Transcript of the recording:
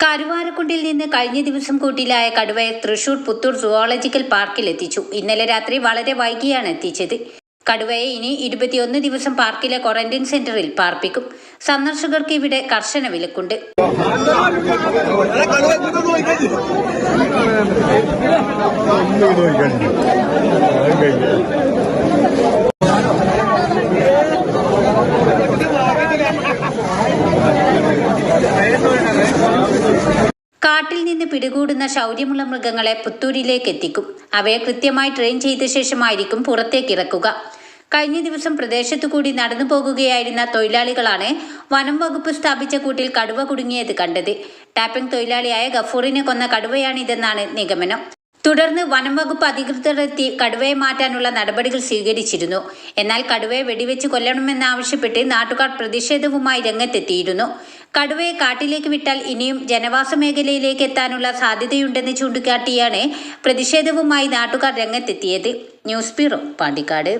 കരുവാരക്കുണ്ടിൽ നിന്ന് കഴിഞ്ഞ ദിവസം കൂട്ടിലായ കടുവയെ തൃശൂർ പുത്തൂർ സുവോളജിക്കൽ പാർക്കിൽ എത്തിച്ചു. ഇന്നലെ രാത്രി വളരെ വൈകിയാണ് എത്തിച്ചത്. കടുവയെ ഇനി ഇരുപത്തിയൊന്ന് ദിവസം പാർക്കിലെ ക്വാറന്റൈൻ സെന്ററിൽ പാർപ്പിക്കും. സന്ദർശകർക്ക് ഇവിടെ കർശന വിലക്കുണ്ട്. കാട്ടിൽ നിന്ന് പിടികൂടുന്ന ശൗര്യമുള്ള മൃഗങ്ങളെ പുത്തൂരിലേക്ക് എത്തിക്കും. അവയെ കൃത്യമായി ട്രെയിൻ ചെയ്ത ശേഷമായിരിക്കും പുറത്തേക്ക് ഇറക്കുക. കഴിഞ്ഞ ദിവസം പ്രദേശത്തു കൂടി നടന്നു പോകുകയായിരുന്ന തൊഴിലാളികളാണ് വനം വകുപ്പ് സ്ഥാപിച്ച കൂട്ടിൽ കടുവ കുടുങ്ങിയത് കണ്ടത്. ടാപ്പിംഗ് തൊഴിലാളിയായ ഗഫൂറിനെ കൊന്ന കടുവയാണിതെന്നാണ് നിഗമനം. തുടർന്ന് വനം വകുപ്പ് അധികൃതരെത്തി കടുവയെ മാറ്റാനുള്ള നടപടികൾ സ്വീകരിച്ചിരുന്നു. എന്നാൽ കടുവയെ വെടിവെച്ച് കൊല്ലണമെന്നാവശ്യപ്പെട്ട് നാട്ടുകാർ പ്രതിഷേധവുമായി രംഗത്തെത്തിയിരുന്നു. കടുവയെ കാട്ടിലേക്ക് വിട്ടാൽ ഇനിയും ജനവാസ മേഖലയിലേക്ക് എത്താനുള്ള സാധ്യതയുണ്ടെന്ന് ചൂണ്ടിക്കാട്ടിയാണ് പ്രതിഷേധവുമായി നാട്ടുകാർ രംഗത്തെത്തിയത്. News bureau Pandikkad.